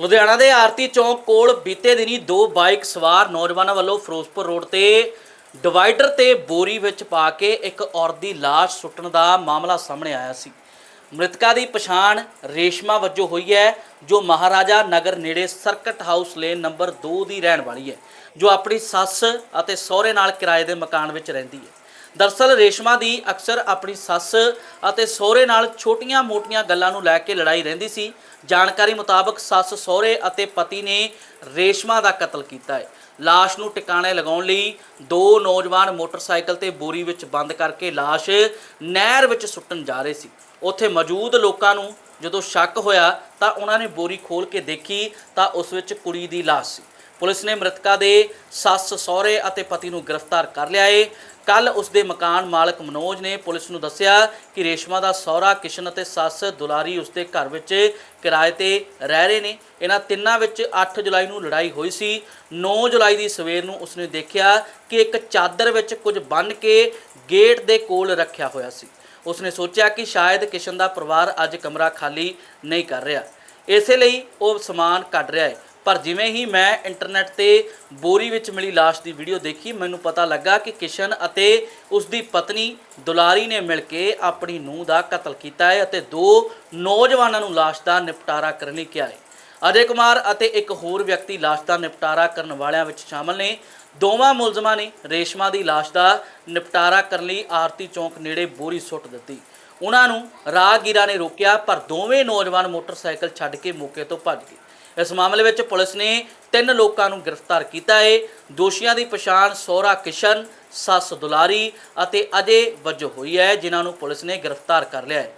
ਲੁਧਿਆਣਾ ਦੇ ਆਰਤੀ ਚੌਂਕ ਕੋਲ ਬੀਤੇ ਦਿਨੀ ਦੋ ਬਾਈਕ ਸਵਾਰ ਨੌਜਵਾਨਾਂ ਵੱਲੋਂ ਫਿਰੋਜ਼ਪੁਰ ਰੋਡ ਤੇ ਡਿਵਾਈਡਰ ਤੇ ਬੋਰੀ ਵਿੱਚ ਪਾ ਕੇ ਇੱਕ ਔਰਤ ਦੀ ਲਾਸ਼ ਸੁੱਟਣ ਦਾ ਮਾਮਲਾ ਸਾਹਮਣੇ ਆਇਆ ਸੀ। ਮ੍ਰਿਤਕਾ ਦੀ ਪਛਾਣ ਰੇਸ਼ਮਾ ਵਜੋਂ ਹੋਈ ਹੈ, ਜੋ ਮਹਾਰਾਜਾ ਨਗਰ ਨੇੜੇ ਸਰਕਟ ਹਾਊਸ ਲੇਨ ਨੰਬਰ 2 ਦੀ ਰਹਿਣ ਵਾਲੀ ਹੈ, ਜੋ ਆਪਣੀ ਸੱਸ ਅਤੇ ਸਹੁਰੇ ਨਾਲ ਕਿਰਾਏ ਦੇ ਮਕਾਨ ਵਿੱਚ ਰਹਿੰਦੀ ਹੈ। ਦਰਸਲ ਰੇਸ਼ਮਾ ਦੀ ਅਕਸਰ ਆਪਣੀ ਸੱਸ ਅਤੇ ਸਹੁਰੇ ਨਾਲ ਛੋਟੀਆਂ-ਮੋਟੀਆਂ ਗੱਲਾਂ ਨੂੰ ਲੈ ਕੇ ਲੜਾਈ ਰਹਿੰਦੀ ਸੀ। ਜਾਣਕਾਰੀ ਮੁਤਾਬਕ ਸੱਸ, ਸਹੁਰੇ ਅਤੇ ਪਤੀ ਨੇ ਰੇਸ਼ਮਾ ਦਾ ਕਤਲ ਕੀਤਾ ਹੈ। ਲਾਸ਼ ਨੂੰ ਟਿਕਾਣੇ ਲਗਾਉਣ ਲਈ ਦੋ ਨੌਜਵਾਨ ਮੋਟਰਸਾਈਕਲ ਤੇ ਬੋਰੀ ਵਿੱਚ ਬੰਦ ਕਰਕੇ ਲਾਸ਼ ਨਹਿਰ ਵਿੱਚ ਸੁੱਟਣ ਜਾ ਰਹੇ ਸੀ। ਉੱਥੇ ਮੌਜੂਦ ਲੋਕਾਂ ਨੂੰ ਜਦੋਂ ਸ਼ੱਕ ਹੋਇਆ ਤਾਂ ਉਹਨਾਂ ਨੇ ਬੋਰੀ ਖੋਲ ਕੇ ਦੇਖੀ ਤਾਂ ਉਸ ਵਿੱਚ ਕੁੜੀ ਦੀ ਲਾਸ਼ ਸੀ। ਪੁਲਿਸ ਨੇ ਮ੍ਰਿਤਕਾ ਦੇ ਸੱਸ, ਸਹੁਰੇ ਅਤੇ ਪਤੀ ਨੂੰ ਗ੍ਰਿਫਤਾਰ ਕਰ ਲਿਆ ਏ। ਕੱਲ ਉਸ ਦੇ ਮਕਾਨ ਮਾਲਕ ਮਨੋਜ ਨੇ ਪੁਲਿਸ ਨੂੰ ਦੱਸਿਆ ਕਿ ਰੇਸ਼ਮਾ ਦਾ ਸਹੁਰਾ, ਕਿਸ਼ਨ ਅਤੇ ਸੱਸ ਦੁਲਾਰੀ ਉਸ ਦੇ ਘਰ ਵਿੱਚ ਕਿਰਾਏ ਤੇ ਰਹਿ ਰਹੇ ਨੇ। ਇਹਨਾਂ ਤਿੰਨਾਂ ਵਿੱਚ 8 ਜੁਲਾਈ ਨੂੰ ਲੜਾਈ ਹੋਈ ਸੀ। 9 ਜੁਲਾਈ ਦੀ ਸਵੇਰ ਨੂੰ ਉਸਨੇ ਦੇਖਿਆ ਕਿ ਇੱਕ ਚਾਦਰ ਵਿੱਚ ਕੁਝ ਬੰਨ੍ਹ ਕੇ ਗੇਟ ਦੇ ਕੋਲ ਰੱਖਿਆ ਹੋਇਆ ਸੀ। ਉਸਨੇ ਸੋਚਿਆ ਕਿ ਸ਼ਾਇਦ ਕਿਸ਼ਨ ਦਾ ਪਰਿਵਾਰ ਅੱਜ ਕਮਰਾ ਖਾਲੀ ਨਹੀਂ ਕਰ ਰਿਹਾ। ਇਸੇ ਲਈ ਉਹ ਸਮਾਨ ਕੱਢ ਰਿਹਾ ਹੈ ਪਰ ਜਿਵੇਂ ਹੀ ਮੈਂ ਇੰਟਰਨੈਟ ਤੇ ਬੋਰੀ ਵਿੱਚ ਮਿਲੀ ਲਾਸ਼ ਦੀ ਵੀਡੀਓ ਦੇਖੀ, ਮੈਨੂੰ ਪਤਾ ਲੱਗਾ ਕਿ ਕਿਸ਼ਨ ਅਤੇ ਉਸ ਦੀ ਪਤਨੀ ਦੁਲਾਰੀ ਨੇ ਮਿਲ ਕੇ ਆਪਣੀ ਨੂੰਹ ਦਾ ਕਤਲ ਕੀਤਾ ਹੈ ਅਤੇ ਦੋ ਨੌਜਵਾਨਾਂ ਨੂੰ ਲਾਸ਼ ਦਾ ਨਿਪਟਾਰਾ ਕਰਨ ਲਈ ਕਿਹਾ ਹੈ। ਅਜੇ ਕੁਮਾਰ ਅਤੇ ਇੱਕ ਹੋਰ ਵਿਅਕਤੀ ਲਾਸ਼ ਦਾ ਨਿਪਟਾਰਾ ਕਰਨ ਵਾਲਿਆਂ ਵਿੱਚ ਸ਼ਾਮਲ ਨੇ। ਦੋਵਾਂ ਮੁਲਜ਼ਮਾਂ ਨੇ ਰੇਸ਼ਮਾ ਦੀ ਲਾਸ਼ ਦਾ ਨਿਪਟਾਰਾ ਕਰਨ ਲਈ ਆਰਤੀ ਚੌਂਕ ਨੇੜੇ ਬੋਰੀ ਸੁੱਟ ਦਿੱਤੀ। ਉਹਨਾਂ ਨੂੰ ਰਾਹਗੀਰਾਂ ਨੇ ਰੋਕਿਆ, ਪਰ ਦੋਵੇਂ ਨੌਜਵਾਨ ਮੋਟਰਸਾਈਕਲ ਛੱਡ ਕੇ ਮੌਕੇ ਤੋਂ ਭੱਜ ਗਏ। ਇਸ ਮਾਮਲੇ ਵਿੱਚ ਪੁਲਿਸ ਨੇ ਤਿੰਨ ਲੋਕਾਂ ਨੂੰ ਗ੍ਰਿਫਤਾਰ ਕੀਤਾ ਹੈ। ਦੋਸ਼ੀਆਂ ਦੀ ਪਛਾਣ ਸੋਹਰਾ ਕਿਸ਼ਨ, ਸੱਸ ਦੁਲਾਰੀ ਅਤੇ ਅਜੇ ਵਜੋਂ ਹੋਈ ਹੈ, ਜਿਨ੍ਹਾਂ ਨੂੰ ਪੁਲਿਸ ਨੇ ਗ੍ਰਿਫਤਾਰ ਕਰ ਲਿਆ ਹੈ।